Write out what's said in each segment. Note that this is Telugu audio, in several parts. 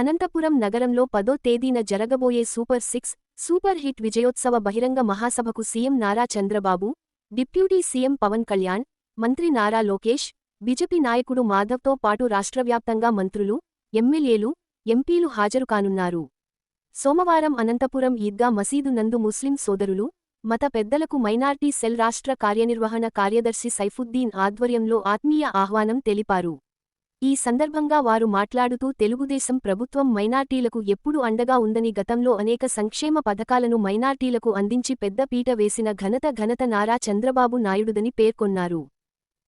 అనంతపురం నగరంలో పదో తేదీన జరగబోయే సూపర్ సిక్స్ సూపర్ హిట్ విజయోత్సవ బహిరంగ మహాసభకు CM Nara Chandrababu deputy CM Pawan Kalyan మంత్రి నారా లోకేష్ బీజేపీ నాయకుడు మాధవ్తో పాటు రాష్ట్రవ్యాప్తంగా మంత్రులు ఎమ్మెల్యేలు ఎంపీలు హాజరు కానున్నారు సోమవారం అనంతపురం ఈద్గా మసీదు నందు ముస్లిం సోదరులు మత పెద్దలకు మైనార్టీ సెల్ రాష్ట్ర కార్యనిర్వహణ కార్యదర్శి సైఫుద్దీన్ ఆధ్వర్యంలో ఆత్మీయ ఆహ్వానం తెలిపారు. ఈ సందర్భంగా వారు మాట్లాడుతూ తెలుగుదేశం ప్రభుత్వం మైనార్టీలకు ఎప్పుడు అండగా ఉందని గతంలో అనేక సంక్షేమ పథకాలను మైనార్టీలకు అందించి పెద్ద పీట వేసిన ఘనత ఘనత నారా చంద్రబాబు నాయుడుదని పేర్కొన్నారు.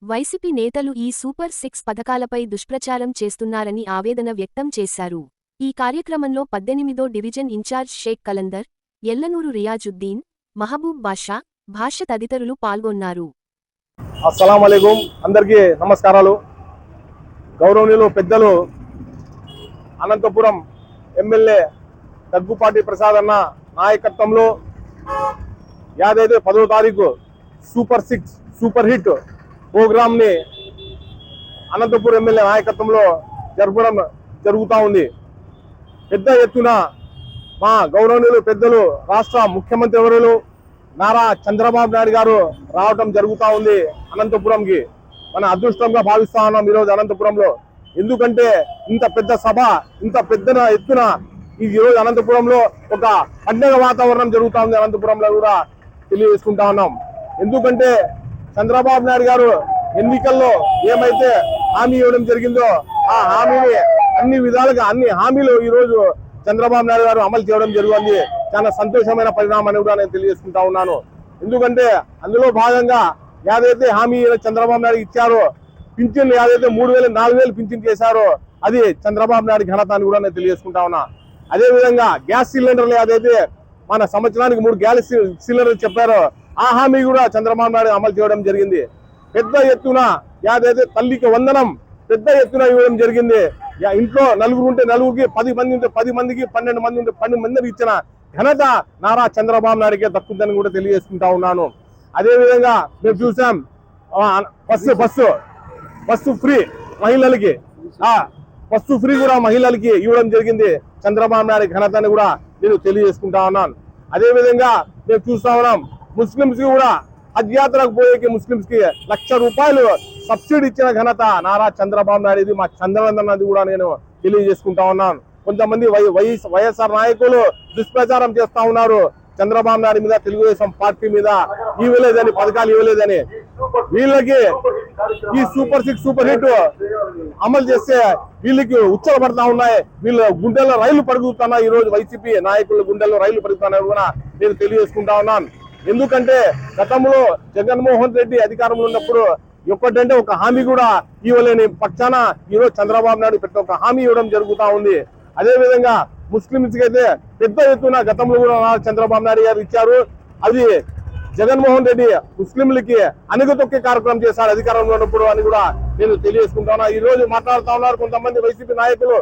వైసీపీ నేతలు ఈ సూపర్ సిక్స్ పథకాలపై దుష్ప్రచారం చేస్తున్నారని ఆవేదన వ్యక్తం చేశారు. ఈ కార్యక్రమంలో పద్దెనిమిదో division in charge Sheikh Kalandar Ellanur Riyazuddin Mahaboob Basha Basha తదితరులు పాల్గొన్నారు. అస్సలం అందరికీ నమస్కారాలు. గౌరవనీయులు పెద్దలు అనంతపురం ఎమ్మెల్యే దగ్గుపాటి ప్రసాద్ అన్న నాయకత్వంలో యాదైతే పదో తారీఖు సూపర్ సిక్స్ సూపర్ హిట్ ప్రోగ్రామ్ని అనంతపురం ఎమ్మెల్యే నాయకత్వంలో జరపడం జరుగుతూ ఉంది. పెద్ద ఎత్తున మా గౌరవనీయులు పెద్దలు రాష్ట్ర ముఖ్యమంత్రి ఎవరు నారా చంద్రబాబు నాయుడు గారు రావటం జరుగుతూ ఉంది అనంతపురంకి. మన అదృష్టంగా భావిస్తా ఉన్నాం ఈరోజు అనంతపురంలో. ఎందుకంటే ఇంత పెద్ద సభ ఇంత పెద్ద ఎత్తున ఈ రోజు అనంతపురంలో ఒక పండగ వాతావరణం జరుగుతూ ఉంది అనంతపురంలో కూడా తెలియజేసుకుంటా ఉన్నాం. ఎందుకంటే చంద్రబాబు నాయుడు గారు ఎన్నికల్లో ఏమైతే హామీ ఇవ్వడం జరిగిందో ఆ హామీని అన్ని విధాలుగా అన్ని హామీలు ఈ రోజు చంద్రబాబు నాయుడు గారు అమలు చేయడం జరిగింది చాలా సంతోషమైన పరిణామం కూడా నేను తెలియజేసుకుంటా ఉన్నాను. ఎందుకంటే అందులో భాగంగా ఏదైతే హామీ చంద్రబాబు నాయుడు ఇచ్చారో పింఛన్ ఏదైతే మూడు వేలు నాలుగు వేలు పింఛన్ చేశారో అది చంద్రబాబు నాయుడు ఘనత అని కూడా నేను తెలియజేసుకుంటా ఉన్నా. అదే విధంగా గ్యాస్ సిలిండర్లు ఏదైతే మన సంవత్సరానికి మూడు గ్యాస్ సి- సిలిండర్లు చెప్పారో ఆ హామీ కూడా చంద్రబాబు నాయుడు అమలు చేయడం జరిగింది. పెద్ద ఎత్తున ఏదైతే తల్లికి వందనం పెద్ద ఎత్తున ఇవ్వడం జరిగింది. ఇంట్లో నలుగురు ఉంటే నలుగురికి పది మంది ఉంటే పది మందికి పన్నెండు మంది ఉంటే పన్నెండు మందికి ఇచ్చిన ఘనత నారా చంద్రబాబు నాయుడికే దక్కుతుందని కూడా తెలియజేసుకుంటా ఉన్నాను. అదే విధంగా మేము చూసాం బస్సు బస్సు బస్సు ఫ్రీ మహిళలకి ఆ బస్సు ఫ్రీ కూడా మహిళలకి ఇవ్వడం జరిగింది. చంద్రబాబు నాయుడు ఘనతని కూడా నేను తెలియజేసుకుంటా ఉన్నాను. అదే విధంగా మేము చూస్తా ఉన్నాం ముస్లింస్కి కూడా హజ్ యాత్రకు పోయేకి ముస్లింస్కి లక్ష రూపాయలు సబ్సిడీ ఇచ్చిన ఘనత నారా చంద్రబాబు నాయుడు ఇది మా చంద్రనందన్ అది కూడా నేను తెలియజేసుకుంటా ఉన్నాను. కొంతమంది వై వైఎస్ వైఎస్ఆర్ నాయకులు దుష్ప్రచారం చేస్తా ఉన్నారు. చంద్రబాబు నాయుడు మీద తెలుగుదేశం పార్టీ మీద ఇవ్వలేదని పథకాలు ఇవ్వలేదని వీళ్ళకి ఈ సూపర్ సిక్స్ సూపర్ హిట్ అమలు చేస్తే వీళ్ళకి ఉచ్చలు పడతా ఉన్నాయి. వీళ్ళ గుండెల్లో రైలు పరుగుతున్నాయి. ఈ రోజు వైసీపీ నాయకుల గుండెల్లో రైలు పరుగుతున్నాయి కూడా నేను తెలియజేసుకుంటా ఉన్నాను. ఎందుకంటే గతంలో జగన్మోహన్ రెడ్డి అధికారంలో ఉన్నప్పుడు ఒక్కటంటే ఒక హామీ కూడా ఇవ్వలేని పక్షాన ఈ రోజు చంద్రబాబు నాయుడు పెద్ద ఒక హామీ ఇవ్వడం జరుగుతా ఉంది. అదే విధంగా ముస్లింస్ అయితే పెద్ద ఎత్తున గతంలో కూడా చంద్రబాబు నాయుడు గారు ఇచ్చారు. అది జగన్మోహన్ రెడ్డి ముస్లింలకి అణగతొక్కే కార్యక్రమం చేశారు అధికారంలో ఉన్నప్పుడు అని కూడా నేను తెలియజేసుకుంటాను. ఈ రోజు మాట్లాడుతా ఉన్నారు కొంతమంది వైసీపీ నాయకులు.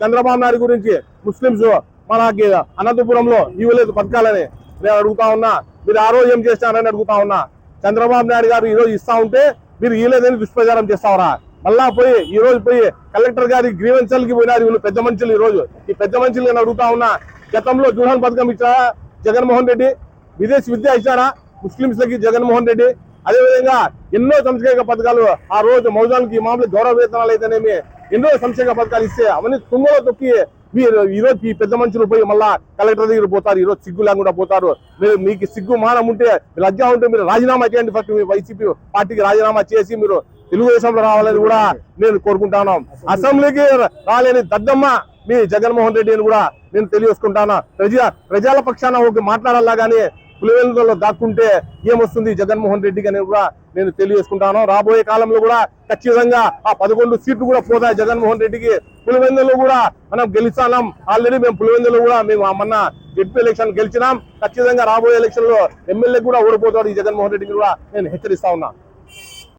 చంద్రబాబు నాయుడు గురించి ముస్లింస్ మనకి అనంతపురంలో ఇవ్వలేదు పథకాలని నేను అడుగుతా ఉన్నా. మీరు ఆ రోజు ఏం చేస్తారని అడుగుతా ఉన్నా. చంద్రబాబు నాయుడు గారు ఈ రోజు ఇస్తా ఉంటే మీరు ఇవ్వలేదని దుష్ప్రచారం చేస్తావరా. మళ్ళా పోయి ఈ రోజు పోయి కలెక్టర్ గారి గ్రీవెన్సల్కి పోయినారు వీళ్ళు పెద్ద మనుషులు ఈ రోజు. ఈ పెద్ద మనుషులు నేను అడుగుతా ఉన్నా గతంలో జూహాన్ పథకం ఇచ్చారా? జగన్మోహన్ రెడ్డి విదేశీ విద్య ఇచ్చారా? ముస్లింస్లకి జగన్మోహన్ రెడ్డి. అదేవిధంగా ఎన్నో సంక్షేమ పథకాలు ఆ రోజు మౌజానికి మామూలు గౌరవ వేతనాలు అయితేనేమి ఎన్నో సంక్షేమ పథకాలు ఇస్తే అవన్నీ తుంగలో తొక్కి మీరు ఈ రోజు ఈ పెద్ద మనుషులు పోయి మళ్ళా కలెక్టర్ దగ్గర పోతారు ఈ రోజు సిగ్గు లేకుండా పోతారు. మీరు మీకు సిగ్గు మానం ఉంటే లజ్జ ఉంటే మీరు రాజీనామా చేయండి ఫస్ట్ మీ వైసీపీ పార్టీకి రాజీనామా చేసి మీరు తెలుగుదేశంలో రావాలని కూడా నేను కోరుకుంటాను. అసెంబ్లీకి రాలేని దద్దమ్మ మీ జగన్మోహన్ రెడ్డి అని కూడా నేను తెలియజేసుకుంటాను. ప్రజా ప్రజల పక్షాన ఒక మాట్లాడాలా గానీ పులివెందులలో దాక్కుంటే ఏమొస్తుంది జగన్మోహన్ రెడ్డికి అని కూడా నేను తెలియజేసుకుంటాను. రాబోయే కాలంలో కూడా ఖచ్చితంగా ఆ పదకొండు సీట్లు కూడా పోతాయి జగన్మోహన్ రెడ్డికి. పులివెందులో కూడా మనం గెలిచాం ఆల్రెడీ మేము పులివెందులో కూడా మేము మొన్న జడ్పీ ఎలక్షన్ గెలిచినాం. ఖచ్చితంగా రాబోయే ఎలక్షన్లో ఎమ్మెల్యే కూడా ఓడిపోతాడు ఈ జగన్మోహన్ రెడ్డికి కూడా నేను హెచ్చరిస్తా ఉన్నా.